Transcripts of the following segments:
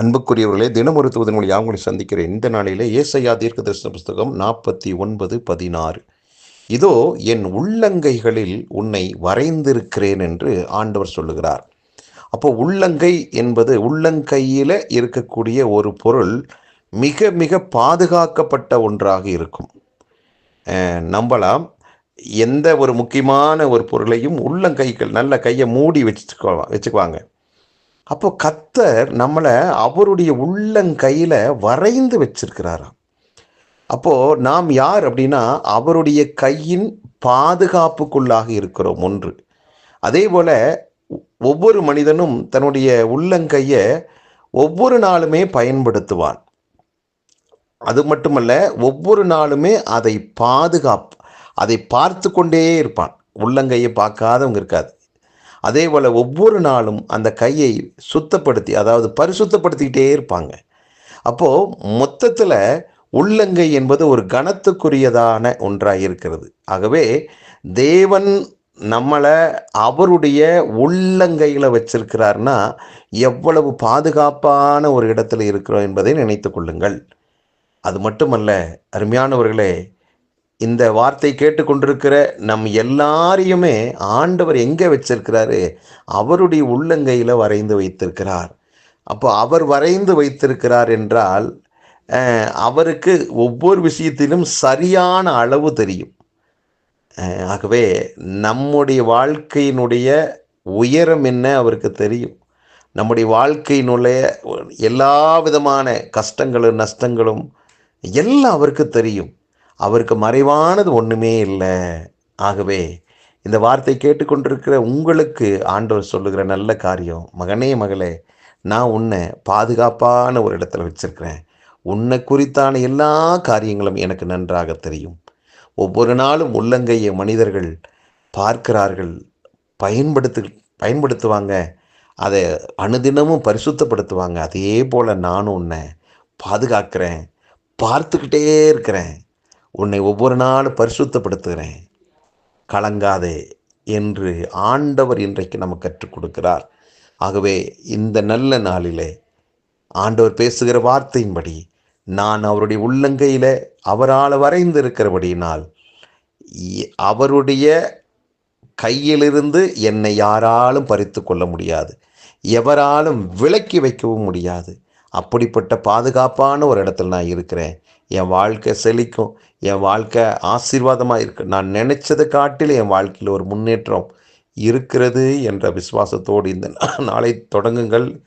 அன்புக்குரியவர்களே தினமொரு தூதன் மொழி யாங்குடி சந்திக்கிறேன்? இந்த நாளிலே ஏசையா தீர்க்க தரிசன புஸ்தகம் நாற்பத்தி ஒன்பது பதினாறு. இதோ என் உள்ளங்கைகளில் உன்னை வரைந்திருக்கிறேன் என்று ஆண்டவர் சொல்லுகிறார். அப்போ உள்ளங்கை என்பது உள்ளங்கையில் இருக்கக்கூடிய ஒரு பொருள் மிக மிக பாதுகாக்கப்பட்ட ஒன்றாக இருக்கும். நம்பலாம். எந்த ஒரு முக்கியமான ஒரு பொருளையும் உள்ளங்கைகள் நல்ல கையை மூடி வச்சுக்கோ வச்சுக்குவாங்க. அப்போ கத்தர் நம்மளை அவருடைய உள்ளங்கையில் வரைந்து வச்சிருக்கிறாராம். அப்போது நாம் யார் அப்படின்னா அவருடைய கையின் பாதுகாப்புக்குள்ளாக இருக்கிறோம் ஒன்று. அதே போல் ஒவ்வொரு மனிதனும் தன்னுடைய உள்ளங்கையை ஒவ்வொரு நாளுமே பயன்படுத்துவான். அது மட்டுமல்ல ஒவ்வொரு நாளுமே அதை பாதுகாப்பு அதை பார்த்து கொண்டே இருப்பான். உள்ளங்கையை பார்க்காதவங்க இருக்காது. அதே போல் ஒவ்வொரு நாளும் அந்த கையை சுத்தப்படுத்தி அதாவது பரிசுத்தப்படுத்திக்கிட்டே இருப்பாங்க. அப்போது மொத்தத்தில் உள்ளங்கை என்பது ஒரு கனத்துக்குரியதான ஒன்றாக இருக்கிறது. ஆகவே தேவன் நம்மளை அவருடைய உள்ளங்கையில் வச்சிருக்கிறார்னா எவ்வளவு பாதுகாப்பான ஒரு இடத்துல இருக்கிறோம் என்பதை நினைத்து கொள்ளுங்கள். அது மட்டுமல்ல அருமையானவர்களே இந்த வார்த்தை கேட்டுக்கொண்டிருக்கிற நம் எல்லாரையுமே ஆண்டவர் எங்கே வச்சிருக்கிறாரு? அவருடைய உள்ளங்கையில் வரைந்து வைத்திருக்கிறார். அப்போ அவர் வரைந்து வைத்திருக்கிறார் என்றால் அவருக்கு ஒவ்வொரு விஷயத்திலும் சரியான அளவு தெரியும். ஆகவே நம்முடைய வாழ்க்கையினுடைய உயரம் என்ன அவருக்கு தெரியும். நம்முடைய வாழ்க்கையினுடைய எல்லா விதமான கஷ்டங்களும் நஷ்டங்களும் எல்லாம் அவருக்கு தெரியும். அவருக்கு மறைவானது ஒன்றுமே இல்லை. ஆகவே இந்த வார்த்தை கேட்டுக்கொண்டிருக்கிற உங்களுக்கு ஆண்டவர் சொல்லுகிற நல்ல காரியம் மகனே மகளே நான் உன்னை பாதுகாப்பான ஒரு இடத்துல வச்சிருக்கிறேன். உன்னை குறித்தான எல்லா காரியங்களும் எனக்கு நன்றாக தெரியும். ஒவ்வொரு நாளும் உள்ளங்கையை மனிதர்கள் பார்க்கிறார்கள் பயன்படுத்து பயன்படுத்துவாங்க. அதை அனுதினமும் பரிசுத்தப்படுத்துவாங்க. அதே போல் நானும் உன்னை பாதுகாக்கிறேன் பார்த்துக்கிட்டே இருக்கிறேன். உன்னை ஒவ்வொரு நாளும் பரிசுத்தப்படுத்துகிறேன். கலங்காதே என்று ஆண்டவர் இன்றைக்கு நமக்கு கற்றுக் கொடுக்கிறார். ஆகவே இந்த நல்ல நாளிலே ஆண்டவர் பேசுகிற வார்த்தையின்படி நான் அவருடைய உள்ளங்கையில் அவரால் வரைந்திருக்கிறபடியினால் அவருடைய கையிலிருந்து என்னை யாராலும் பறித்து கொள்ள முடியாது. எவராலும் விலக்கி வைக்கவும் முடியாது. அப்படிப்பட்ட பாதுகாப்பான ஒரு இடத்துல நான் இருக்கிறேன். என் வாழ்க்கை செழிக்கும். என் வாழ்க்கை ஆசீர்வாதமாக இருக்கு. நான் நினச்சதை காட்டில் என் வாழ்க்கையில் ஒரு முன்னேற்றம் இருக்கிறது என்ற விசுவாசத்தோடு இந்த நாளை தொடங்குங்கள்.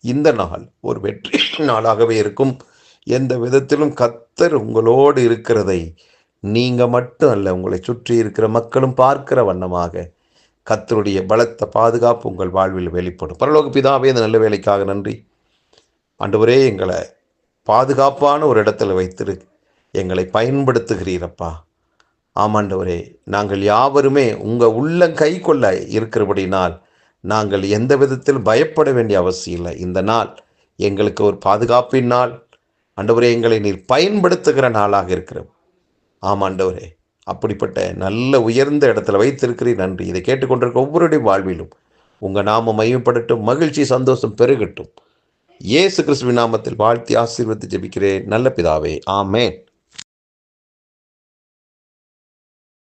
இந்த நாள் ஒரு வெற்றி நாளாகவே இருக்கும். எந்த விதத்திலும் கத்தர் உங்களோடு இருக்கிறதை நீங்கள் மட்டும் அல்ல உங்களை சுற்றி இருக்கிற மக்களும் பார்க்கிற வண்ணமாக கத்தருடைய பலத்த பாதுகாப்பு உங்கள் வாழ்வில் வெளிப்படும். பரலோக பிதாவே இந்த நல்ல வேலைக்காக நன்றி. ஆண்டவரே எங்களை பாதுகாப்பான ஒரு இடத்துல வைத்திரு. எங்களை பயன்படுத்துகிறீரப்பா. ஆமாண்டவரே நாங்கள் யாவருமே உங்கள் உள்ளங்கை கொள்ள இருக்கிறபடினால் நாங்கள் எந்த விதத்தில் பயப்பட வேண்டிய அவசியம் இல்லை. இந்த நாள் எங்களுக்கு ஒரு பாதுகாப்பின் நாள். ஆண்டவரே எங்களை நீர் பயன்படுத்துகிற நாளாக இருக்கிறோம் ஆமாண்டவரே அப்படிப்பட்ட நல்ல உயர்ந்த இடத்துல வைத்திருக்கிறீர். நன்றி. இதை கேட்டுக்கொண்டிருக்க ஒவ்வொருடைய வாழ்விலும் உங்கள் நாம மையப்படட்டும் மகிழ்ச்சி சந்தோஷம் பெருகட்டும். இயேசு கிறிஸ்துவின் நாமத்தில் வாழ்த்தி ஆசீர்வதித்து ஜெபிக்கிறேன். நல்ல பிதாவே. ஆமேன்.